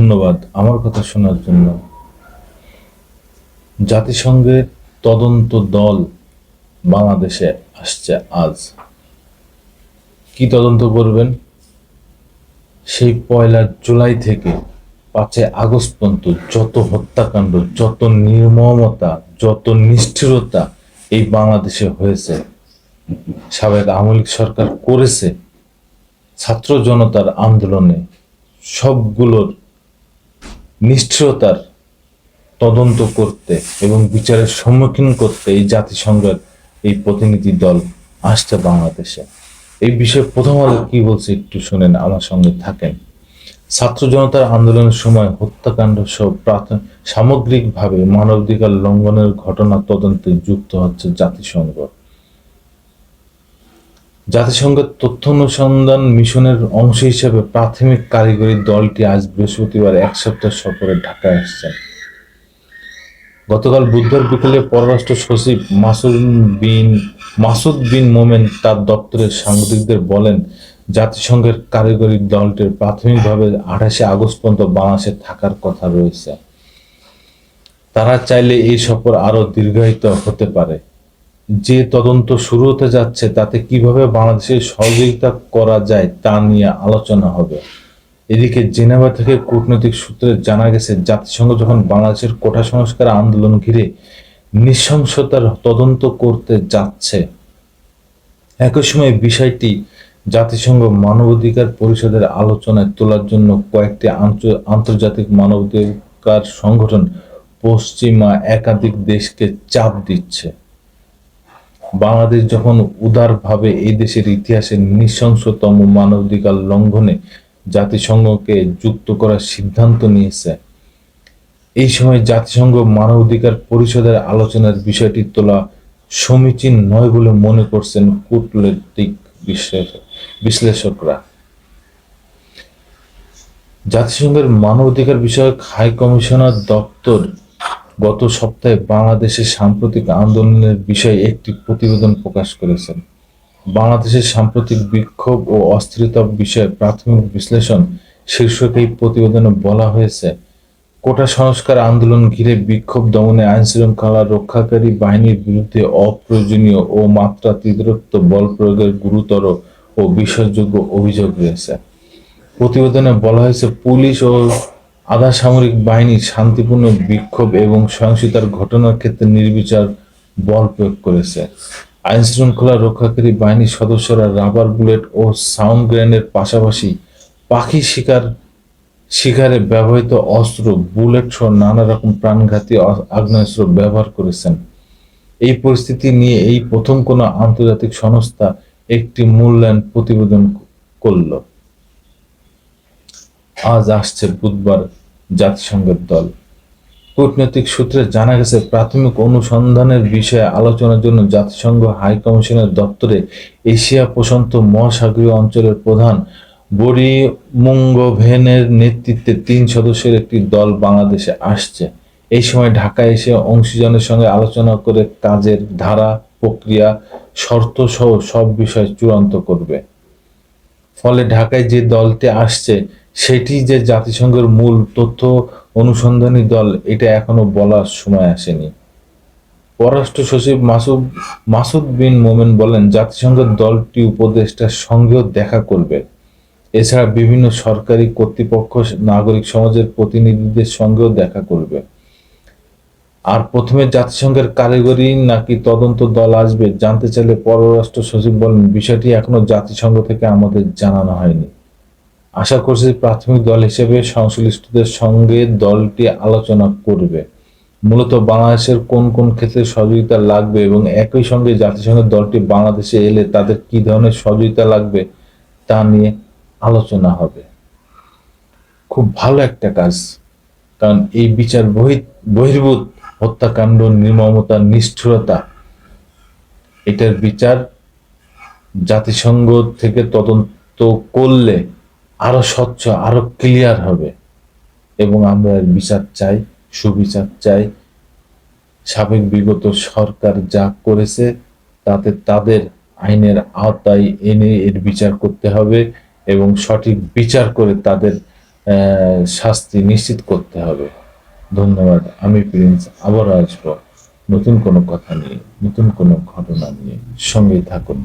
ধন্যবাদ আমার কথা শোনার জন্য। জাতিসংঘের তদন্ত দল বাংলাদেশে আসছে আজ। কি তদন্ত করবেন? সেই পয়লা জুলাই থেকে পাঁচই আগস্ট পর্যন্ত যত হত্যাকাণ্ড, যত নির্মমতা, যত নিষ্ঠুরতা এই বাংলাদেশে হয়েছে, সাবেক আওয়ামী লীগ সরকার করেছে, ছাত্র জনতার আন্দোলনে সবগুলোর নিষ্ঠুরতার তদন্ত করতে এবং বিচারের সম্মুখীন করতে এই জাতিসংঘের এই প্রতিনিধি দল আসছে বাংলাদেশে। এই বিষয়ে প্রথম আলো কি বলছে একটু শোনেন, আমার সঙ্গে থাকেন। ছাত্র জনতার আন্দোলনের সময় হত্যাকাণ্ড সহ সামগ্রিকভাবে মানবাধিকার লঙ্ঘনের ঘটনা তদন্তে যুক্ত হচ্ছে জাতিসংঘ। জাতিসংঘের তথ্য অনুসন্ধান মিশনের অংশ হিসেবে প্রাথমিক কারিগরি দলটি আজ বৃহস্পতিবার এক সপ্তাহ সফরে ঢাকায় আসছেন গতকাল বুধবার বিকেলে পররাষ্ট্র সচিব মাসুদ বিন মাসুদ বিন মোমেন তার দপ্তরের সাংবাদিকদের বলেন, জাতিসংঘের কারিগরি দলটির প্রাথমিকভাবে আঠাশে আগস্ট পর্যন্ত বাংলাদেশে থাকার কথা রয়েছে। তারা চাইলে এই সফর আরও দীর্ঘায়িত হতে পারে। যে তদন্ত শুরু হতে যাচ্ছে, তাতে কীভাবে বাংলাদেশের সহযোগিতা করা যায় তা নিয়ে আলোচনা হবে। এদিকে জেনেভা থেকে কূটনৈতিক সূত্রে জানা গেছে, জাতিসংঘ যখন বাংলাদেশের কোটা সংস্কার আন্দোলন ঘিরে নৃশংসতার তদন্ত করতে যাচ্ছে, একই সময় বিষয়টি জাতিসংঘ মানবাধিকার পরিষদের আলোচনায় তোলার জন্য কয়েকটি আন্ত- আন্তর্জাতিক মানবাধিকার সংগঠন পশ্চিমা একাধিক দেশকে চাপ দিচ্ছে। বাংলাদেশ যখন উদারভাবে এই দেশের ইতিহাসে নৃশংসতম মানবাধিকার লঙ্ঘনে জাতিসংঘকে যুক্ত করার সিদ্ধান্ত নিয়েছে, এই সময় জাতিসংঘ মানবাধিকার পরিষদের আলোচনার বিষয়টি তোলা সমীচীন নয় বলে মনে করছেন কূটনৈতিক বিশ্লেষক- বিশ্লেষকরা। জাতিসংঘের মানবাধিকার বিষয়ক হাই কমিশনার দপ্তর গত সপ্তাহে বাংলাদেশের সাম্প্রতিক আন্দোলনের বিষয়ে একটি প্রতিবেদন প্রকাশ করেছেন। বাংলাদেশের সাম্প্রতিক বিক্ষোভ ও অস্থিরতা বিষয়ে প্রাথমিক বিশ্লেষণ শীর্ষক এই প্রতিবেদনে বলা হয়েছে, কোটা সংস্কার আন্দোলন ঘিরে বিক্ষোভ দমনে আইন শৃঙ্খলা রক্ষাকারী বাহিনীর বিরুদ্ধে অপ্রয়োজনীয় ও মাত্রাতিরিক্ত বল প্রয়োগের গুরুতর ও বিশ্বাসযোগ্য অভিযোগ রয়েছে। প্রতিবেদনে বলা হয়েছে, পুলিশ ও আধা সামরিক বাহিনী শান্তিপূর্ণ বিক্ষোভ এবং সহিংসতার ঘটনার ক্ষেত্রে নির্বিচার বল প্রয়োগ করেছে। আইন শৃঙ্খলা রক্ষাকারী বাহিনীর সদস্যরা রাবার বুলেট ও সাউন্ড গ্রেনেডের পাশাপাশি পাখি শিকার, শিকারে ব্যবহৃত অস্ত্র, বুলেট সহ নানা রকম প্রাণঘাতী আগ্নেয়াস্ত্র ব্যবহার করেছেন। এই পরিস্থিতি নিয়ে এই প্রথম কোনো আন্তর্জাতিক সংস্থা একটি মূল্যায়ন প্রতিবেদন করল। আজ আসছে বুধবার জাতিসংঘের দল। কূটনৈতিক সূত্রে জানা গেছে, প্রাথমিক অনুসন্ধানের বিষয়ে আলোচনার জন্য জাতিসংঘ হাই কমিশনের দপ্তরে এশিয়া প্রশান্ত মহাসাগরীয় অঞ্চলের প্রধান বরি মুঙ্গভেনের নেতৃত্বে তিন সদস্যের একটি দল বাংলাদেশে আসছে। এই সময় ঢাকায় এসে অংশীজনের সঙ্গে আলোচনা করে কাজের ধারা, প্রক্রিয়া শর্ত সহ সব বিষয় চূড়ান্ত করবে। ফলে ঢাকায় যে দলটি আসছে সেটি যে জাতিসংঘের মূল তথ্য অনুসন্ধানী দল, এটা এখনও বলার সময় আসেনি। পররাষ্ট্র সচিব মাসুদ মাসুদ বিন মোমেন বলেন, জাতিসংঘের দলটি উপদেষ্টার সঙ্গেও দেখা করবে। এছাড়া বিভিন্ন সরকারি কর্তৃপক্ষ, নাগরিক সমাজের প্রতিনিধিদের সঙ্গেও দেখা করবে। আর প্রথমে জাতিসংঘের কারিগরি নাকি তদন্ত দল আসবে, জানতে চাইলে পররাষ্ট্র সচিব বলেন, বিষয়টি এখনও জাতিসংঘ থেকে আমাদের জানানো হয়নি। আশা করছি প্রাথমিক দল হিসেবে সংশ্লিষ্টদের সঙ্গে দলটি আলোচনা করবে। মূলত বাংলাদেশের কোন কোন ক্ষেত্রে সহযোগিতা লাগবে এবং একই সঙ্গে জাতিসংঘের দলটি বাংলাদেশে এলে তাদের কি ধরনের সহযোগিতা লাগবে তা নিয়ে আলোচনা হবে। খুব ভালো একটা কাজ, কারণ এই বিচার বহি- বহির্ভূত হত্যাকাণ্ড, নির্মমতা, নিষ্ঠুরতা, এটার বিচার জাতিসংঘ থেকে তদন্ত করলে আরও স্বচ্ছ, আরও ক্লিয়ার হবে। এবং আমরা এর বিচার চাই, সুবিচার চাই। সাবেক বিগত সরকার যা করেছে, তাতে তাদের আইনের আওতায় এনে এর বিচার করতে হবে এবং সঠিক বিচার করে তাদের শাস্তি নিশ্চিত করতে হবে। ধন্যবাদ। আমি প্রিন্স আবার আসব। নতুন কোনো কথা নিয়ে, নতুন কোনো ঘটনা নিয়ে সঙ্গে থাকুন।